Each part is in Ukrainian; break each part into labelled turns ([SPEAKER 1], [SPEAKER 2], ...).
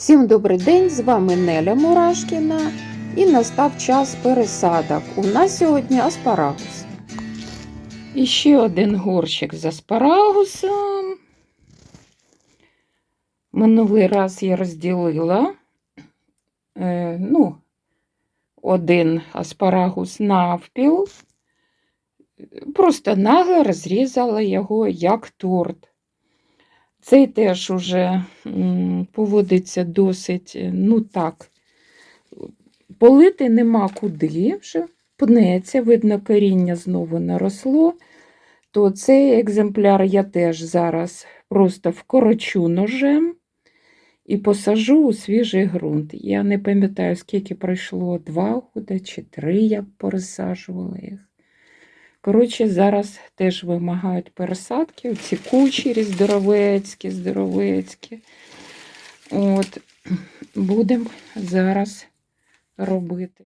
[SPEAKER 1] Всім добрий день! З вами Неля Мурашкіна і настав час пересадок. У нас сьогодні аспарагус. І ще один горщик з аспарагусом. Минулий раз я розділила е, ну, один аспарагус навпіл. Просто нагло розрізала його як торт. Цей теж уже поводиться досить, е, ну так, полити нема куди вже, пнеться, видно, коріння знову наросло. То цей екземпляр я теж зараз просто вкорочу ножем і посажу у свіжий ґрунт. Я не пам'ятаю, скільки пройшло, два года чи три, як пересаджувала їх. Коротше, зараз теж вимагають пересадки, оці кучері здоровецькі, здоровецькі. От, будемо зараз робити.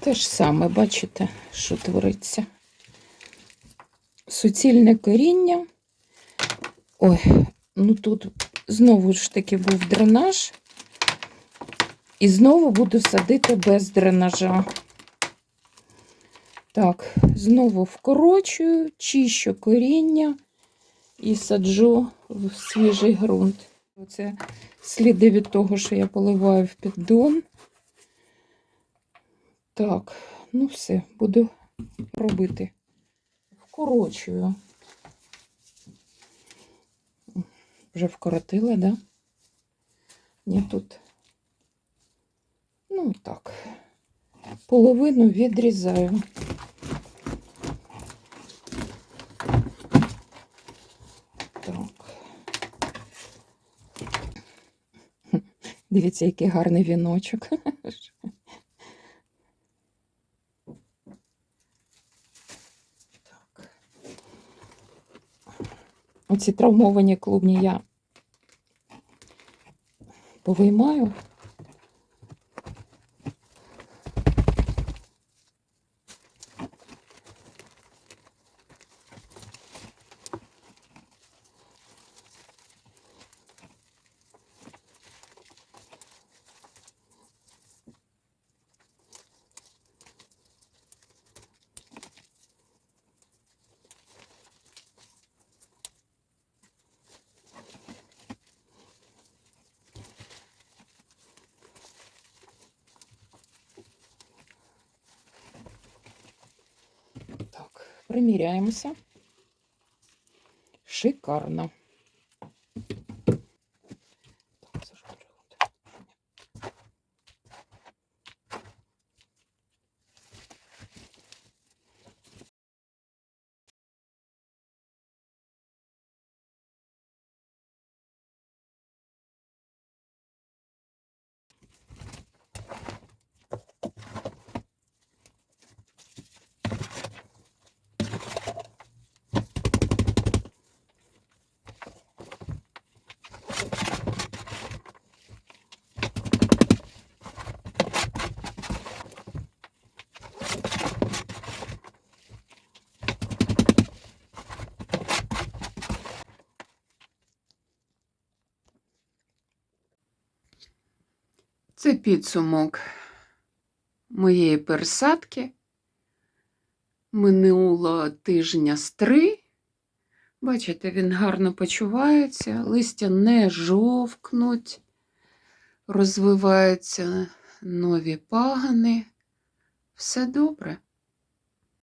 [SPEAKER 1] Те ж саме, бачите, що твориться. Суцільне коріння. Ой, ну тут знову ж таки був дренаж. І знову буду садити без дренажа. Так, знову вкорочую, чищу коріння і саджу в свіжий ґрунт. Це сліди від того, що я поливаю в піддон. Так, ну все, буду робити. Вкорочую. Вже вкоротила, да? Ні, тут. Ну, так. Половину відрізаю. Так. Дивіться, який гарний віночок. Оці травмовані клубні я повиймаю. Так, приміряємося. Шикарно. Це підсумок моєї пересадки. Минуло тижня з три. Бачите, він гарно почувається, листя не жовкнуть, розвиваються нові пагани. Все добре.